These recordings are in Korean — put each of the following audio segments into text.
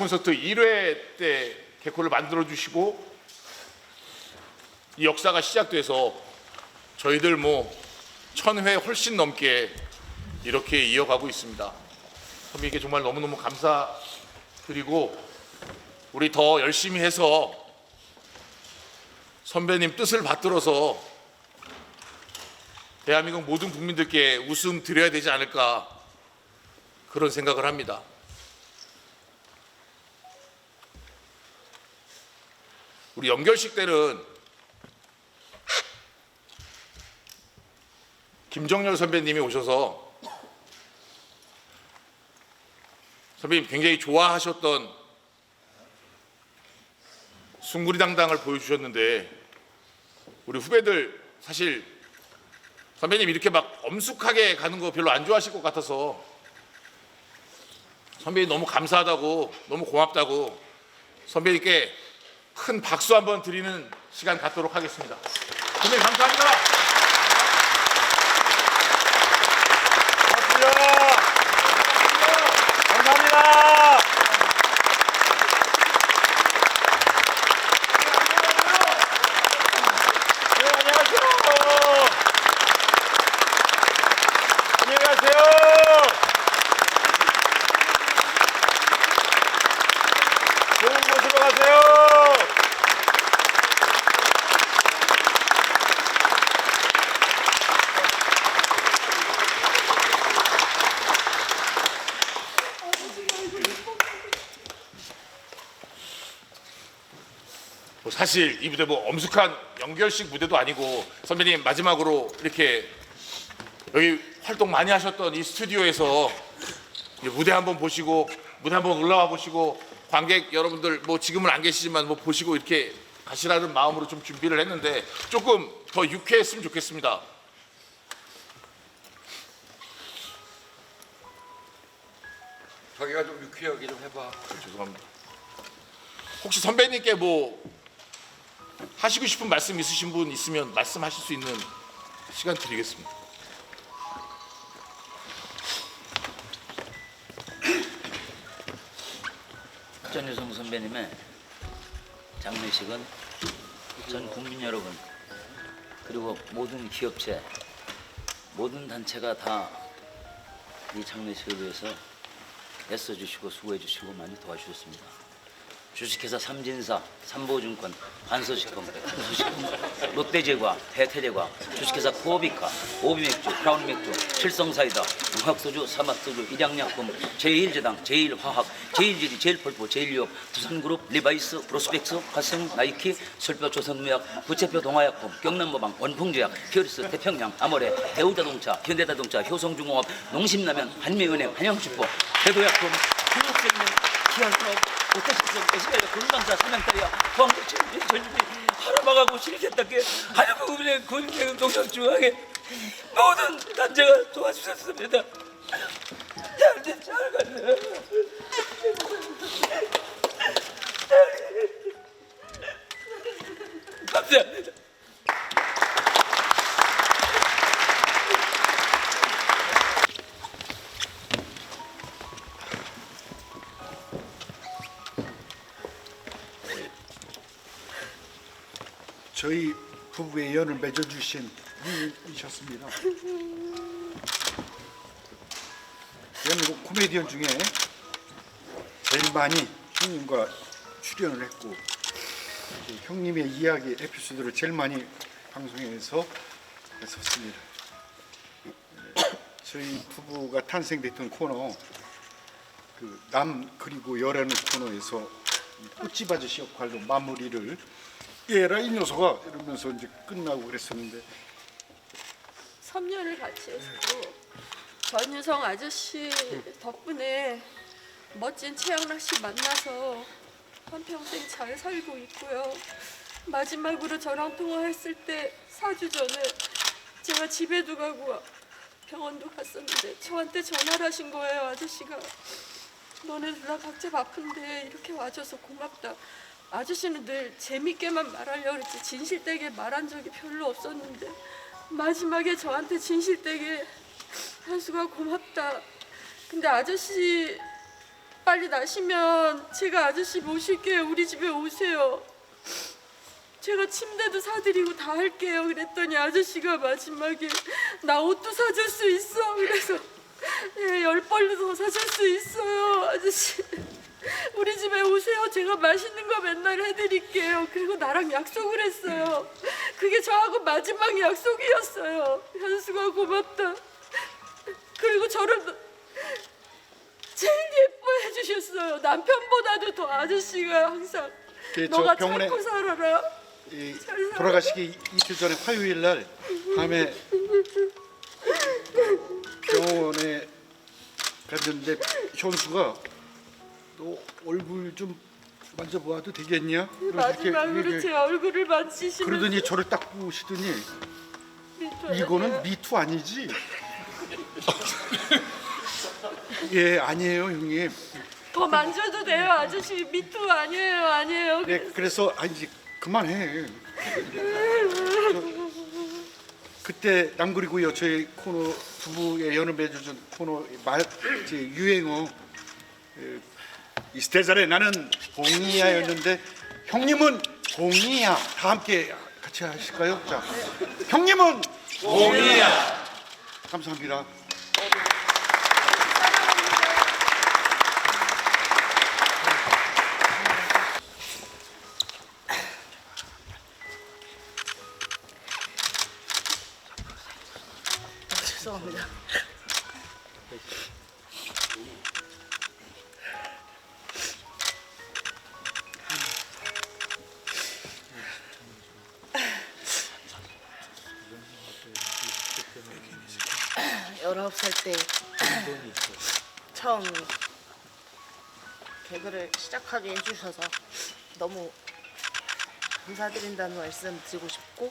콘서트 1회 때 개코를 만들어 주시고 이 역사가 시작돼서 저희들 뭐 천회 훨씬 넘게 이렇게 이어가고 있습니다. 선배님께 정말 너무너무 감사드리고 우리 더 열심히 해서 선배님 뜻을 받들어서 대한민국 모든 국민들께 웃음 드려야 되지 않을까 그런 생각을 합니다. 우리 연결식 때는 김정열 선배님이 오셔서 선배님 굉장히 좋아하셨던 숭구리당당을 보여주셨는데 우리 후배들 사실 선배님 이렇게 막 엄숙하게 가는 거 별로 안 좋아하실 것 같아서 선배님 너무 감사하다고 너무 고맙다고 선배님께 큰 박수 한번 드리는 시간 갖도록 하겠습니다. 선배님 감사합니다. 네, 안녕하세요. 안녕하세요. 좋은 곳으로 가세요. 뭐 사실 이 무대 뭐 엄숙한 연결식 무대도 아니고 선배님 마지막으로 이렇게 여기 활동 많이 하셨던 이 스튜디오에서 이 무대 한번 보시고 무대 한번 올라와 보시고 관객 여러분들 뭐 지금은 안 계시지만 뭐 보시고 이렇게 가시라는 마음으로 좀 준비를 했는데 조금 더 유쾌했으면 좋겠습니다. 자기가 좀 유쾌하게 좀 해봐. 죄송합니다. 혹시 선배님께 뭐 하시고 싶은 말씀 있으신 분 있으면 말씀하실 수 있는 시간 드리겠습니다. 전유성 선배님의 장례식은 전 국민 여러분 그리고 모든 기업체 모든 단체가 다 이 장례식을 위해서 애써주시고 수고해주시고 많이 도와주셨습니다. 주식회사 삼진사, 삼보증권, 반서식품, 한소식품, 롯데제과, 대태제과, 주식회사 코오비카, 오비맥주, 크라운맥주, 칠성사이다, 용학소주, 사막소주, 일양약품, 제1제당, 제1화학, 제1지리, 제1펄포, 제1유업, 두산그룹, 리바이스, 프로스펙스, 화생, 나이키, 설표 조선무약, 부채표 동화약품, 경남모방, 원풍제약, 피어리스, 태평양, 아모레, 대우자동차, 현대자동차, 효성중공업, 농심라면, 한미은행, 한양슈퍼, 대도약품, 한국생명, 기한사업, 오태식성, 에스벨라, 금강사, 삼양타리아, 광고체, 전주비, 하루마가고 실리셋답게 한국은행, 군대금, 농성중앙회 모든 단체가 도와주셨습니다. 잘, 잘 가네. 감사합니다. 저희 부부의 연을 맺어주신 분이셨습니다. 대한민국 코미디언 중에 제일 많이 형님과 출연을 했고 이 형님의 이야기 에피소드를 제일 많이 방송에서 했었습니다. 저희 부부가 탄생됐던 코너 그 남 그리고 여라는 코너에서 이 꽃집 아저씨 역할로 마무리를 얘라 이 녀석아. 이러면서 이제 끝나고 그랬었는데. 3년을 같이 했고 전유성 아저씨 덕분에 멋진 최양락 씨 만나서 한평생 잘 살고 있고요. 마지막으로 저랑 통화했을 때 4주 전에 제가 집에도 가고 병원도 갔었는데 저한테 전화를 하신 거예요 아저씨가 너네 둘다 각자 바쁜데 이렇게 와줘서 고맙다 아저씨는 늘 재밌게만 말하려고 그랬지 진실되게 말한 적이 별로 없었는데 마지막에 저한테 진실되게 현수가 고맙다 근데 아저씨 빨리 나시면 제가 아저씨 모실게요. 우리 집에 오세요. 제가 침대도 사드리고 다 할게요. 그랬더니 아저씨가 마지막에 나 옷도 사줄 수 있어. 그래서 예, 열 벌도 더 사줄 수 있어요. 아저씨. 우리 집에 오세요. 제가 맛있는 거 맨날 해드릴게요. 그리고 나랑 약속을 했어요. 그게 저하고 마지막 약속이었어요. 현수가 고맙다. 그리고 저를 너- 제일 예뻐해 주셨어요. 남편보다도 더 아저씨가 항상 그, 저 너가 병원에- 참고 살아라. 이. 돌아가시기 이- 이틀 전에 화요일 날 밤에 병원에 갔는데 현수가 너 얼굴 좀 만져봐도 되겠냐? 마지막으로. 제 얼굴을 만지시면서 그러더니 저를 딱 보시더니. 이거는 미투 아니지? 예 아니에요 형님. 더 만져도 돼요 아저씨 미투 아니에요 아니에요 네 그래서 아니 이제 그만해. 저, 그때 남그리고 여초의 코너 부부의 연을 맺어준 코너 말 이제 유행어 에, 이 스테자에 나는 봉이야였는데 형님은 봉이야 다 함께 같이 하실까요? 자 형님은 봉이야 감사합니다. 죄송합니다. 때 처음 개그를 시작하게 해주셔서 너무 감사드린다는 말씀 드리고 싶고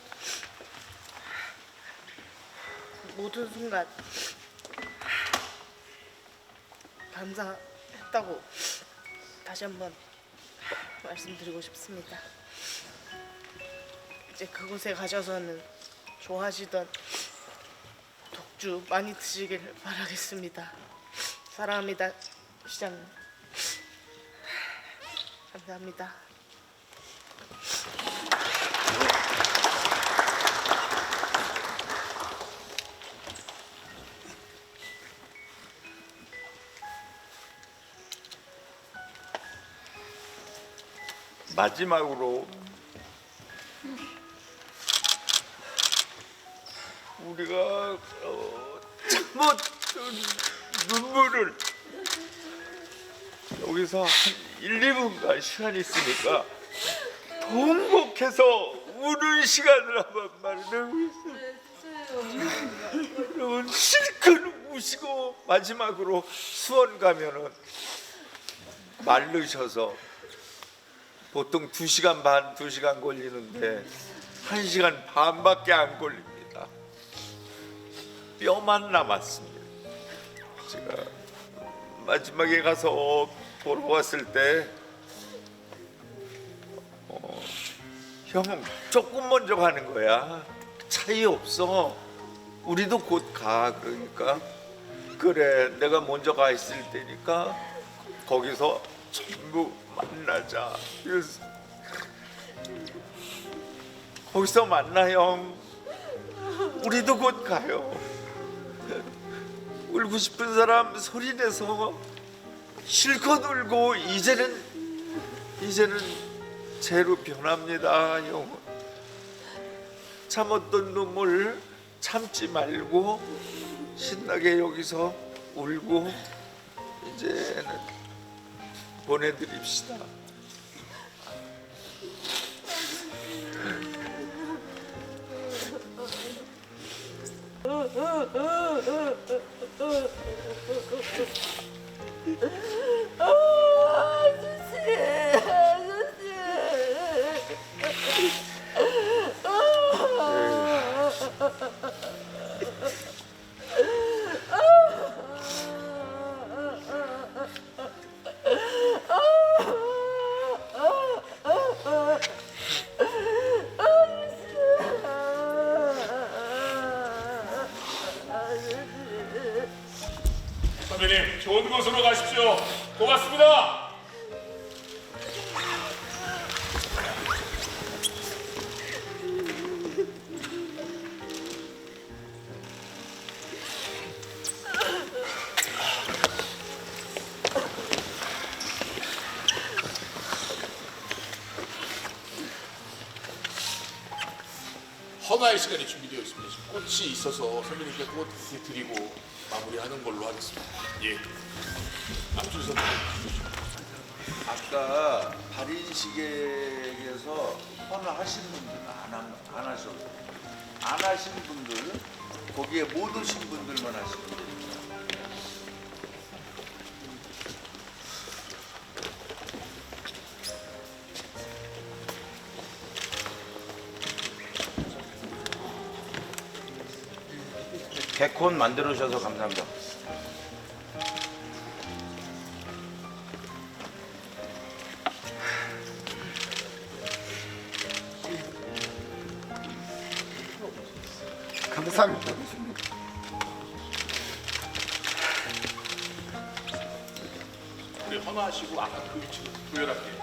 모든 순간 감사했다고 다시 한번 말씀드리고 싶습니다. 이제 그곳에 가셔서는 좋아하시던 독주 많이 드시길 바라겠습니다. 사랑합니다, 시장님. 감사합니다. 마지막으로 우리가 어, 참았던 눈물을 여기서 한 1, 2분간 시간이 있으니까 통곡해서 우는 시간을 한번 마련하고 있어요. 여러분 실컷 우시고 마지막으로 수원 가면은 마르셔서 보통 2시간 반, 2시간 걸리는데 1시간 반밖에 안 걸립니다. 뼈만 남았습니다. 제가 마지막에 가서 보러 왔을 때 어, 형은 조금 먼저 가는 거야. 차이 없어. 우리도 곧 가. 그러니까 그래 내가 먼저 가 있을 테니까 거기서 전부 만나자. 그래서 거기서 만나 형. 우리도 곧 가요. 울고 싶은 사람 소리내서 실컷 울고 이제는 이제는 죄로 변합니다. 영혼 참았던 눈물 참지 말고 신나게 여기서 울고 이제는 보내드립시다. Ugh. 선배님 좋은 곳으로 가십시오. 고맙습니다. 헌화의 시간이 준비되어 있습니다. 꽃이 있어서 선배님께 꽃 드리고 마무리하는 걸로 하겠습니다. 예. 선배님. 아까 발인식에서 헌화하신 분들은 안, 함- 안 하셨고 안 하신 분들 거기에 못 오신 분들만 하시면 됩니 개콘 만들어 주셔서 감사합니다. 감사합니다. 우리 헌화하시고 아까 그 위치로 구현할게요.